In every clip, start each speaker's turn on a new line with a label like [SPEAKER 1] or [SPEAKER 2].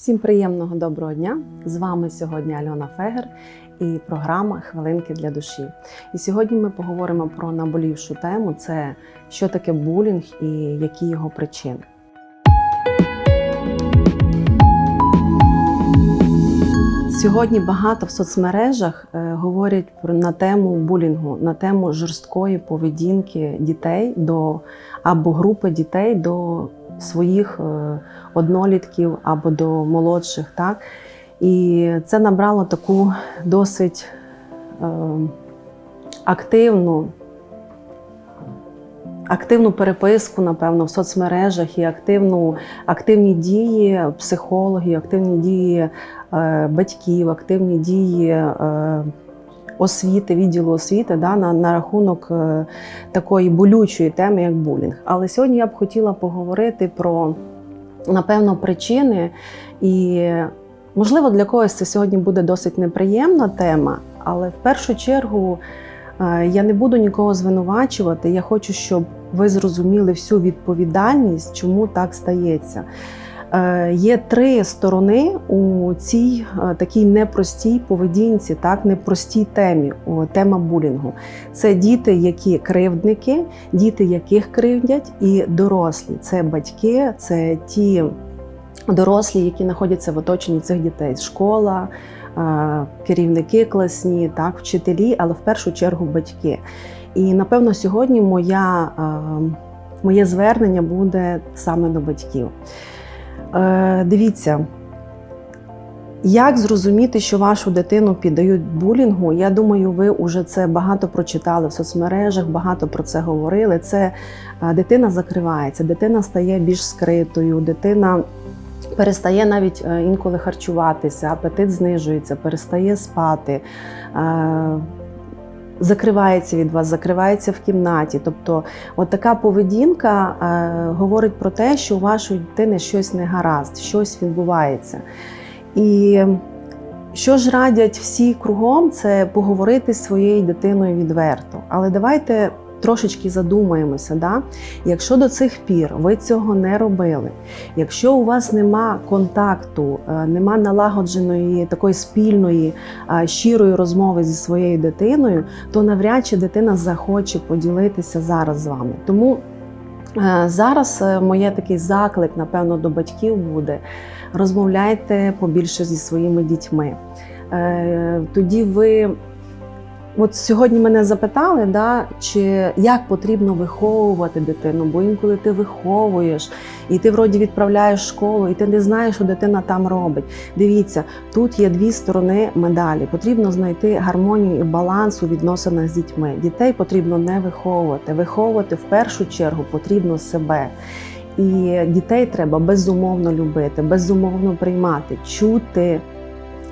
[SPEAKER 1] Всім приємного доброго дня! З вами сьогодні Альона Фегер і програма Хвилинки для душі. І сьогодні ми поговоримо про наболівшу тему: це що таке булінг і які його причини. Сьогодні багато в соцмережах е, говорять про на тему булінгу, на тему жорсткої поведінки дітей до або групи дітей до своїх е, однолітків або до молодших. Так? І це набрало таку досить е, активну. Активну переписку, напевно, в соцмережах і активну, активні дії психологів, активні дії е, батьків, активні дії освіти, відділу освіти да, на, на рахунок е, такої болючої теми, як булінг. Але сьогодні я б хотіла поговорити про, напевно, причини. І, можливо, для когось це сьогодні буде досить неприємна тема, але в першу чергу. Е, Я не буду нікого звинувачувати. Я хочу, щоб ви зрозуміли всю відповідальність, чому так стається. Е, Є три сторони у цій е, такій непростій поведінці, так непростій темі. Тема булінгу. Це діти, які кривдники, діти, яких кривдять, і дорослі. Це батьки, це ті дорослі, які знаходяться в оточенні цих дітей. Школа, е, керівники класні, так, вчителі, але в першу чергу батьки. І напевно сьогодні моя, моє звернення буде саме до батьків. Е, Дивіться, як зрозуміти, що вашу дитину піддають булінгу? Я думаю, ви вже це багато прочитали в соцмережах, багато про це говорили. Це е, дитина закривається, дитина стає більш скритою, дитина перестає навіть е, інколи харчуватися, апетит знижується, перестає спати. Закривається від вас, закривається в кімнаті. Тобто, от така поведінка е, говорить про те, що у вашої дитини щось не гаразд, щось відбувається. І що ж радять всі кругом, це поговорити з своєю дитиною відверто. Але давайте трошечки задумаємося. Да? Якщо до цих пір ви цього не робили, якщо у вас нема контакту, е, нема налагодженої такої спільної щирої розмови зі своєю дитиною, то навряд чи дитина захоче поділитися зараз з вами. Тому е, зараз е, моє такий заклик, напевно, до батьків буде: розмовляйте побільше зі своїми дітьми. Тоді ви. От сьогодні мене запитали, да, чи як потрібно виховувати дитину, бо інколи ти виховуєш, і ти вроді відправляєш школу, і ти не знаєш, що дитина там робить. Дивіться, тут є дві сторони медалі. Потрібно знайти гармонію і баланс у відносинах з дітьми. Дітей потрібно не виховувати. Виховувати в першу чергу потрібно себе. І дітей треба безумовно любити, безумовно приймати, чути.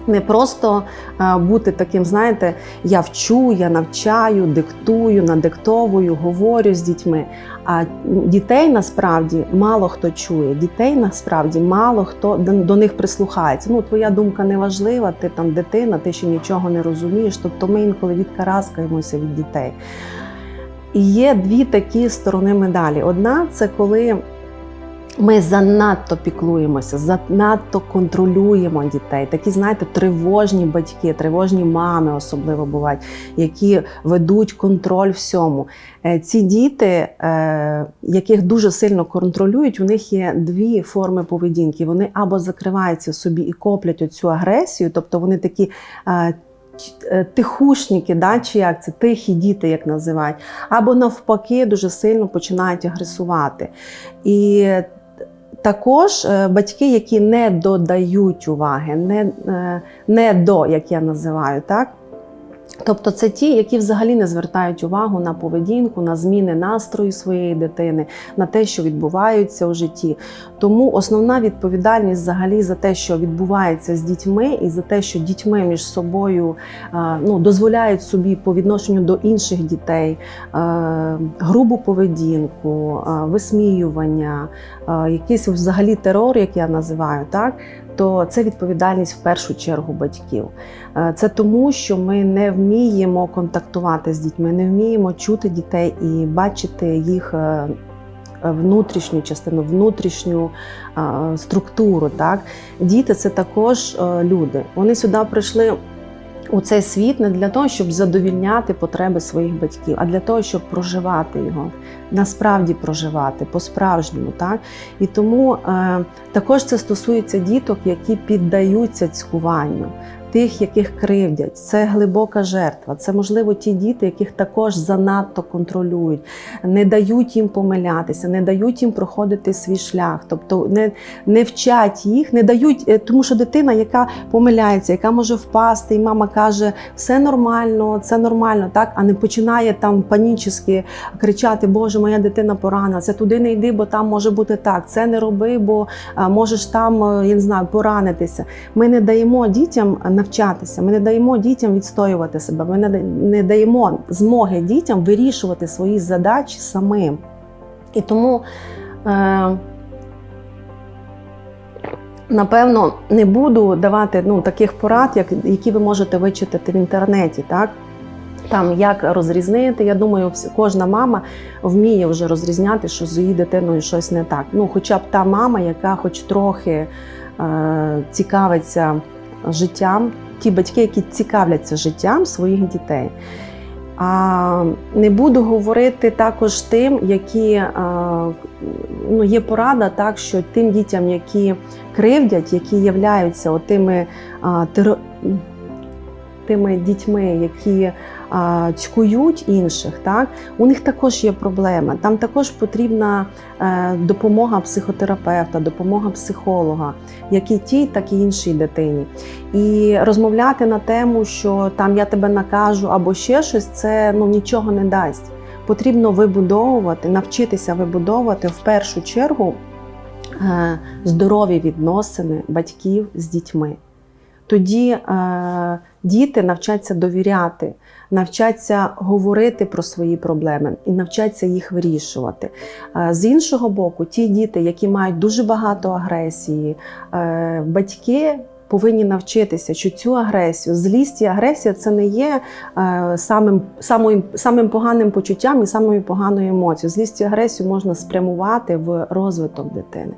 [SPEAKER 1] Не просто е, бути таким, знаєте, я вчу, я навчаю, диктую, надиктовую, говорю з дітьми. А дітей насправді мало хто чує, дітей насправді мало хто до, них прислухається. Ну, твоя думка не важлива, ти там дитина, ти ще нічого не розумієш. Тобто ми інколи відкараскаємося від дітей. І є дві такі сторони медалі. Одна це коли ми занадто піклуємося, занадто контролюємо дітей. Такі, знаєте, тривожні батьки, тривожні мами особливо бувають, які ведуть контроль всьому. Е, Ці діти, е, яких дуже сильно контролюють, у них є дві форми поведінки. Вони або закриваються собі і коплять оцю агресію, тобто вони такі. е, Тихушники, да, чи як це тихі діти, як називають, або навпаки, дуже сильно починають агресувати. І також е, батьки, які не додають уваги, не, е, не до, як я називаю, так? Тобто це ті, які взагалі не звертають увагу на поведінку, на зміни настрою своєї дитини, на те, що відбувається у житті. Тому основна відповідальність взагалі за те, що відбувається з дітьми, і за те, що дітьми між собою е, ну, дозволяють собі по відношенню до інших дітей е, грубу поведінку, е, висміювання, якийсь взагалі терор, як я називаю, так. То це відповідальність в першу чергу батьків. Е, Це тому, що ми не вміємо контактувати з дітьми, не вміємо чути дітей і бачити їх е, внутрішню частину, внутрішню е, структуру. Так? Діти це також е, люди. Вони сюди прийшли. У цей світ не для того, щоб задовільняти потреби своїх батьків, а для того, щоб проживати його, насправді проживати по-справжньому. Так? І тому е, також це стосується діток, які піддаються цькуванню, тих, яких кривдять. Це глибока жертва. Це, можливо, ті діти, яких також занадто контролюють, не дають їм помилятися, не дають їм проходити свій шлях, тобто не, не вчать їх, не дають, е, тому що дитина, яка помиляється, яка може впасти, і мама каже, все нормально, це нормально, так, а не починає там панічно кричати: Боже, моя дитина порана, це туди не йди, бо там може бути так. Це не роби, бо можеш там, е, я не знаю, поранитися. Ми не даємо дітям навчатися, ми не даємо дітям відстоювати себе, ми не даємо змоги дітям вирішувати свої задачі самим. І тому. Е, Напевно, не буду давати ну, таких порад, як, які ви можете вичитати в інтернеті. Так? Там як розрізнити. Я думаю, кожна мама вміє вже розрізняти, що з її дитиною щось не так. Ну, хоча б та мама, яка хоч трохи е, цікавиться життям, ті батьки, які цікавляться життям своїх дітей. А не буду говорити також тим, які е, ну, є порада, так що тим дітям, які кривдять, які являються отими тими дітьми, які цькують інших, так у них також є проблема. Там також потрібна е, допомога психотерапевта, допомога психолога, як і тій, так і іншій дитині. І розмовляти на тему, що там я тебе накажу або ще щось, це ну нічого не дасть. Потрібно вибудовувати, навчитися вибудовувати в першу чергу е, здорові відносини батьків з дітьми. Тоді е, діти навчаться довіряти, навчаться говорити про свої проблеми і навчаться їх вирішувати. Е, з іншого боку, ті діти, які мають дуже багато агресії, е, батьки. Повинні навчитися, що цю агресію, злість і агресія це не є е, самим, самим, самим поганим почуттям і самою поганою емоцією. Злість і агресію можна спрямувати в розвиток дитини,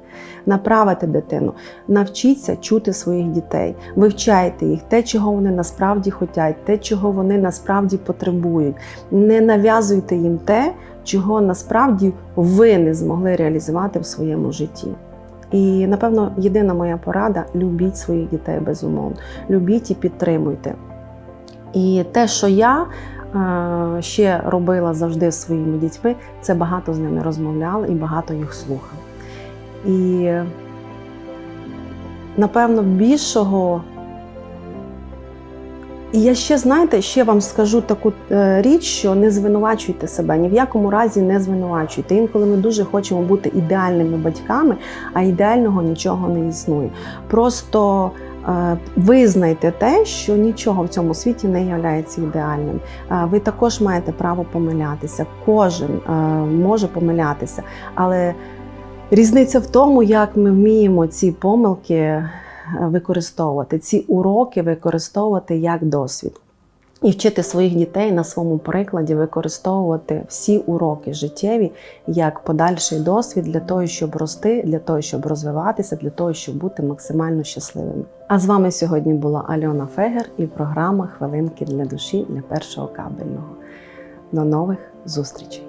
[SPEAKER 1] направити дитину. Навчіться чути своїх дітей, вивчайте їх, те, чого вони насправді хочуть, те, чого вони насправді потребують. Не нав'язуйте їм те, чого насправді ви не змогли реалізувати в своєму житті. І напевно єдина моя порада любіть своїх дітей безумовно. Любіть і підтримуйте. І те, що я е, ще робила завжди з своїми дітьми, це багато з ними розмовляла і багато їх слухала. І напевно більшого. І я ще, знаєте, ще вам скажу таку е, річ, що не звинувачуйте себе, ні в якому разі не звинувачуйте. Інколи ми дуже хочемо бути ідеальними батьками, а ідеального нічого не існує. Просто е, визнайте те, що нічого в цьому світі не є ідеальним. Е, ви також маєте право помилятися. Кожен може помилятися, але різниця в тому, як ми вміємо ці помилки використовувати, ці уроки використовувати як досвід. І вчити своїх дітей на своєму прикладі використовувати всі уроки життєві як подальший досвід для того, щоб рости, для того, щоб розвиватися, для того, щоб бути максимально щасливими. А з вами сьогодні була Альона Фегер і програма Хвилинки для душі для першого кабельного. До нових зустрічей!